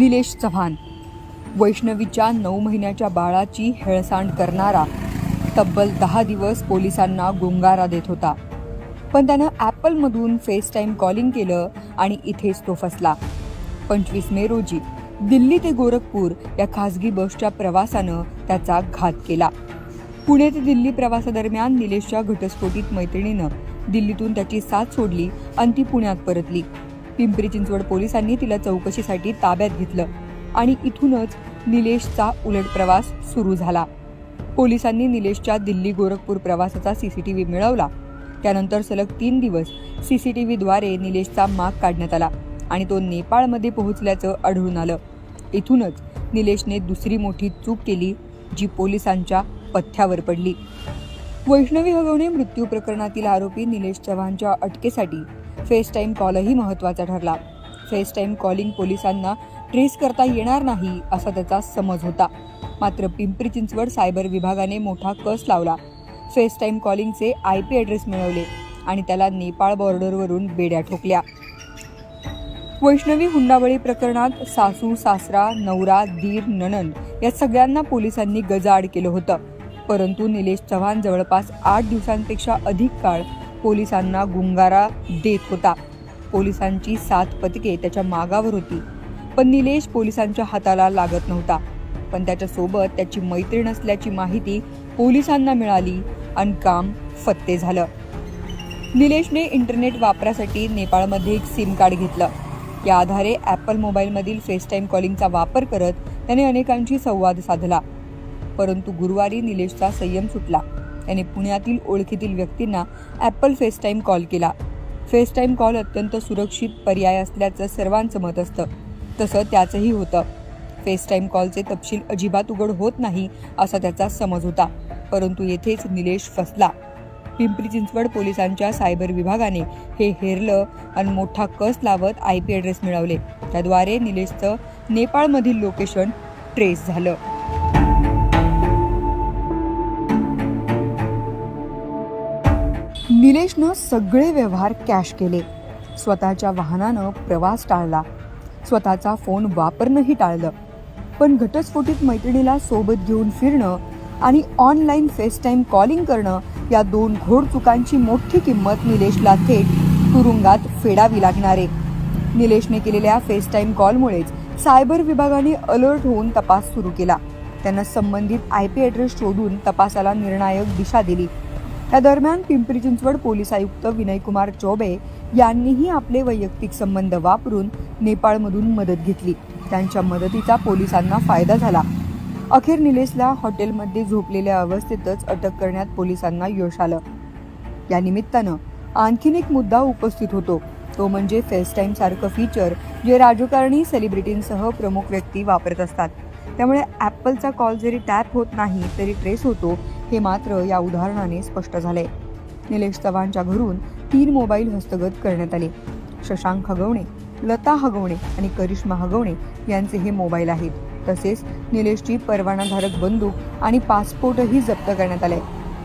निलेश चव्हाण. वैष्णवीच्या नऊ महिन्याच्या बाळाची हेळसांड करणारा तब्बल दहा दिवस पोलिसांना गुंगारा देत होता. पण त्यानं ॲपलमधून फेस टाईम कॉलिंग केलं आणि इथेच तो फसला. पंचवीस मे रोजी दिल्ली ते गोरखपूर या खासगी बसच्या प्रवासानं त्याचा घात केला. पुणे ते दिल्ली प्रवासादरम्यान निलेशच्या घटस्फोटीत मैत्रिणीनं दिल्लीतून त्याची साथ सोडली आणि ती पुण्यात परतली. पिंपरी चिंचवड पोलिसांनी तिला चौकशीसाठी ताब्यात घेतलं आणि इथूनच निलेशचा उलट प्रवास सुरू झाला. पोलिसांनी निलेशच्या दिल्ली गोरखपूर प्रवासाचा सीसीटीव्ही मिळवला. त्यानंतर सलग तीन दिवस सीसीटीव्हीद्वारे निलेशचा माग काढण्यात आला आणि तो नेपाळमध्ये पोहोचल्याचं आढळून आलं. इथूनच निलेशने दुसरी मोठी चूक केली जी पोलिसांच्या पथ्यावर पडली. वैष्णवी हगवणे मृत्यू प्रकरणातील आरोपी निलेश चव्हाणच्या अटकेसाठी फेस टाईम कॉलही महत्त्वाचा ठरला. फेस टाईम कॉलिंग पोलिसांना ट्रेस करता येणार नाही असा त्याचा समज होता. मात्र पिंपरी चिंचवड सायबर विभागाने मोठा कस लावला. फेस टाईम कॉलिंगचे आय पी ॲड्रेस मिळवले आणि त्याला नेपाळ बॉर्डरवरून बेड्या ठोकल्या. वैष्णवी हुंडाबळी प्रकरणात सासू सासरा नवरा दीर ननन या सगळ्यांना पोलिसांनी गजाआड केलं होतं. परंतु निलेश चव्हाण जवळपास आठ दिवसांपेक्षा अधिक काळ पोलिसांना गुंगारा देत होता. पोलिसांची सात पथके त्याच्या मागावर होती. पण निलेश पोलिसांच्या हाताला लागत नव्हता. पण त्याच्यासोबत त्याची मैत्रीण असल्याची माहिती पोलिसांना मिळाली आणि काम फत्ते झालं. निलेशने इंटरनेट वापरासाठी नेपाळमध्ये एक सिम कार्ड घेतलं. या आधारे ॲपल मोबाईलमधील फेस टाईम कॉलिंगचा वापर करत त्याने अनेकांशी संवाद साधला. परंतु गुरुवारी निलेशचा संयम सुटला. त्याने पुण्यातील ओळखीतील व्यक्तींना ॲपल फेस टाईम कॉल. केला फेस टाईम कॉल अत्यंत सुरक्षित पर्याय असल्याचं सर्वांचं मत असतं. तसं त्याचंही होतं. फेस टाईम कॉलचे तपशील अजिबात उघड होत नाही असा त्याचा समज होता. परंतु येथेच निलेश फसला. पिंपरी चिंचवड पोलिसांच्या सायबर विभागाने हे हेरलं आणि मोठा कस लावत आय पी ॲड्रेस मिळवले. त्याद्वारे निलेशचं नेपाळमधील लोकेशन ट्रेस झालं. निलेशनं सगळे व्यवहार कॅश केले. स्वतःच्या वाहनानं प्रवास टाळला. स्वतःचा फोन वापरणंही टाळलं. पण घटस्फोटीत मैत्रिणीला सोबत घेऊन फिरणं आणि ऑनलाईन फेस टाईम कॉलिंग करणं या दोन घोड चुकांची मोठी किंमत निलेशला थेट तुरुंगात फेडावी लागणार. आहे निलेशने केलेल्या फेस टाईम कॉलमुळेच सायबर विभागाने अलर्ट होऊन तपास सुरू केला. त्यांना संबंधित आय पी ॲड्रेस शोधून तपासाला निर्णायक दिशा दिली. या दरम्यान पिंपरी चिंचवड पोलीस आयुक्त विनयकुमार चौबे यांनीही आपले वैयक्तिक संबंध वापरून नेपाळमधून मदत घेतली. त्यांच्या मदतीचा पोलिसांना फायदा झाला. अखेर निलेशला हॉटेलमध्ये झोपलेल्या अवस्थेतच अटक करण्यात पोलिसांना यश आलं. या निमित्तानं आणखीन एक मुद्दा उपस्थित होतो. तो म्हणजे फेस टाईम सारखं फीचर जे राजकारणी सेलिब्रिटींसह प्रमुख व्यक्ती वापरत असतात. त्यामुळे ॲपलचा कॉल जरी टॅप होत नाही तरी ट्रेस होतो हे मात्र या उदाहरणाने स्पष्ट झाले. निलेश चव्हाणच्या घरून तीन मोबाईल हस्तगत करण्यात आले. शशांक हगवणे लता हगवणे आणि करिश्मा हगवणे यांचे हे मोबाईल आहेत. तसेच निलेशची परवानाधारक बंदूक आणि पासपोर्टही जप्त करण्यात आले.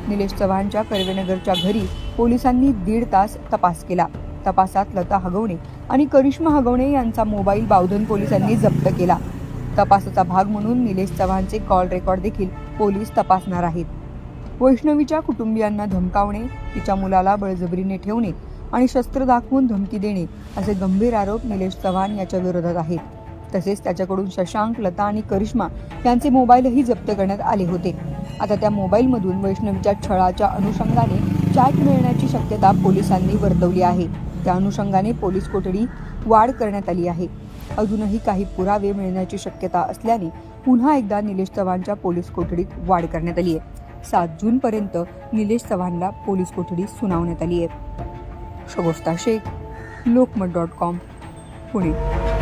निलेश चव्हाणच्या कर्वेनगरच्या घरी पोलिसांनी दीड तास तपास केला. तपासात लता हगवणे आणि करिश्मा हगवणे यांचा मोबाईल बावधन पोलिसांनी जप्त केला. तपासाचा भाग म्हणून निलेश चव्हाणचे कॉल रेकॉर्ड देखील पोलीस तपासणार आहेत. वैष्णवीच्या कुटुंबियांना धमकावणे तिच्या मुलाला बळजबरीने ठेवणे आणि शस्त्र दाखवून धमकी देणे असे गंभीर आरोप निलेश चव्हाण याच्या विरोधात आहेत. तसेच त्याच्याकडून शशांक लता आणि करिश्मा यांचे मोबाईलही जप्त करण्यात आले होते. आता त्या मोबाईलमधून वैष्णवीच्या छळाच्या अनुषंगाने चॅट मिळण्याची शक्यता पोलिसांनी वर्तवली आहे. त्या अनुषंगाने पोलीस कोठडी वाढ करण्यात आली आहे. अजूनही काही पुरावे मिळण्याची शक्यता असल्याने पुन्हा एकदा निलेश चव्हाणच्या पोलीस कोठडीत वाढ करण्यात आली आहे. सात जूनपर्यंत निलेश चव्हाणला पोलीस कोठडी सुनावण्यात आली आहे. Shagufta Shaikh Lokmat dot com Pune.